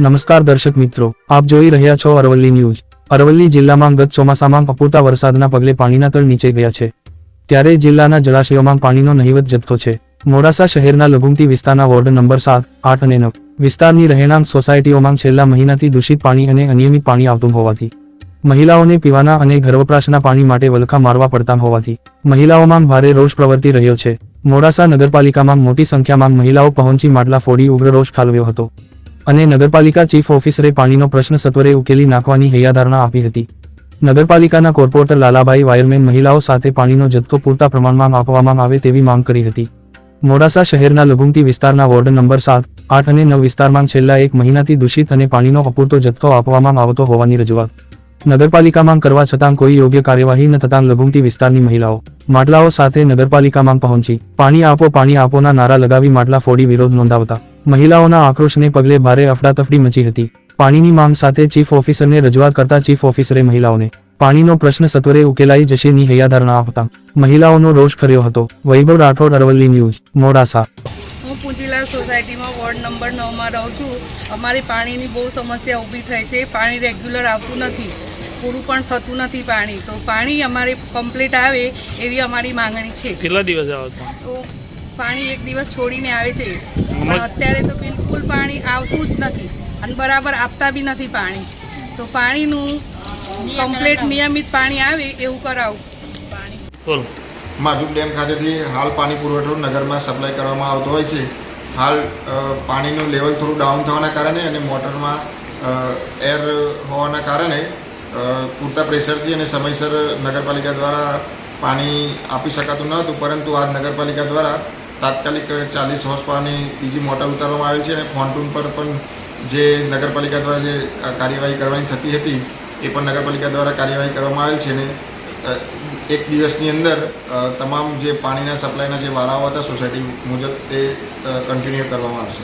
નમસ્કાર દર્શક મિત્રો, આપ જોઈ રહ્યા છો અરવલ્લી ન્યૂઝ. અરવલ્લી જિલ્લામાં ગત ચોમાસામાં અપૂરતા વરસાદના પગલે પાણીના તળ નીચે ગયા છે. ત્યારે જિલ્લાના જળાશયોમાં પાણીનો નહિવત જથ્થો છે. મોડાસા શહેરના લઘુમતી વિસ્તારના વોર્ડ નંબર સાત, આઠ અને નવ વિસ્તારની રહેણાંક સોસાયટીઓમાં છેલ્લા મહિનાથી દૂષિત પાણી અને અનિયમિત પાણી આવતું હોવાથી મહિલાઓને પીવાના અને ઘરવપરાશના પાણી માટે વલખા મારવા પડતા હોવાથી મહિલાઓમાં ભારે રોષ પ્રવર્તી રહ્યો છે. મોડાસા નગરપાલિકામાં મોટી સંખ્યામાં મહિલાઓ પહોંચી માટલા ફોડી ઉગ્ર રોષ ઠાલવ્યો હતો. અને નગરપાલિકા ચીફ ઓફિસરે પાણીનો પ્રશ્ન સત્વરે ઉકેલી નાખવાની હૈયાધારણા આપી હતી. નગરપાલિકાના કોર્પોરેટર લાલાભાઈ વાયરમેન મહિલાઓ સાથે પાણીનો જથ્થો પૂરતા પ્રમાણમાં આપવામાં આવે તેવી માંગ કરી હતી. મોડાસા શહેરના લઘુમતી વિસ્તારના વોર્ડ નંબર સાત, આઠ અને નવ વિસ્તારમાં છેલ્લા એક મહિનાથી દૂષિત અને પાણીનો અપૂરતો જથ્થો આપવામાં આવતો હોવાની રજૂઆત. નગરપાલિકામાં કરવા છતાં કોઈ યોગ્ય કાર્યવાહી ન થતાં લઘુમતી વિસ્તારની મહિલાઓ, માટલાઓ સાથે નગરપાલિકામાં પહોંચી, પાણી આપો, પાણી આપોના નારા લગાવી માટલા ફોડી વિરોધ નોંધાવતા. મહિલાઓના આક્રોશને પગલે ભારે અફડાતફડી મચી હતી. પાણીની માંગ સાથે ચીફ ઓફિસરને રજૂઆત કરતા ચીફ ઓફિસરે મહિલાઓને, પાણીનો પ્રશ્ન સત્વરે ઉકેલાઈ જશેની હૈયાધારણા આપતા. મહિલાઓનો રોષ કર્યો હતો. વૈભવ રાઠોડ, અરવલ્લી ન્યૂઝ, મોડાસા. હું પૂંજીલાલ સોસાયટીમાં વોર્ડ નંબર નવમાં રહું છું. અમારી પાણીની બહુ સમસ્યા ઊભી થઈ છે. પાણી રેગ્યુલર આવતું નથી. પૂરું પણ થતું નથી પાણી. તો પાણી અમારે કમ્પ્લીટ આવે એવી અમારી માંગણી છે. કેટલા દિવસ આવે તો? પાણી એક દિવસ છોડીને આવે છે. પણ અત્યારે તો બિલકુલ પાણી આવતું જ નથી. અને બરાબર આપતા બી નથી પાણી. તો પાણીનું કમ્પ્લીટ નિયમિત પાણી આવે એવું કરાવું. પાણી બોલો. માધુર ડેમ ખાતેથી હાલ પાણી પુરવઠો નગરમાં સપ્લાય કરવામાં આવતો હોય છે. હાલ પાણીનું લેવલ થોડું ડાઉન થવાના કારણે અને મોટરમાં એર હોવાના કારણે પૂરતા પ્રેશરથી અને સમયસર નગરપાલિકા દ્વારા પાણી આપી શકાતું ન હતું, પરંતુ આ નગરપાલિકા દ્વારા તાત્કાલિક ચાલીસ હોર્સ પાવરની બીજી મોટર ઉતારવામાં આવી છે અને ફોન્ટૂન પર પણ જે નગરપાલિકા દ્વારા જે કાર્યવાહી કરવાની થતી હતી, એ પણ નગરપાલિકા દ્વારા કાર્યવાહી કરવામાં આવેલ છે અને એક દિવસની અંદર તમામ જે પાણીના સપ્લાયના જે વાળાઓ હતા સોસાયટી મુજબ તે કન્ટિન્યુ કરવામાં આવશે.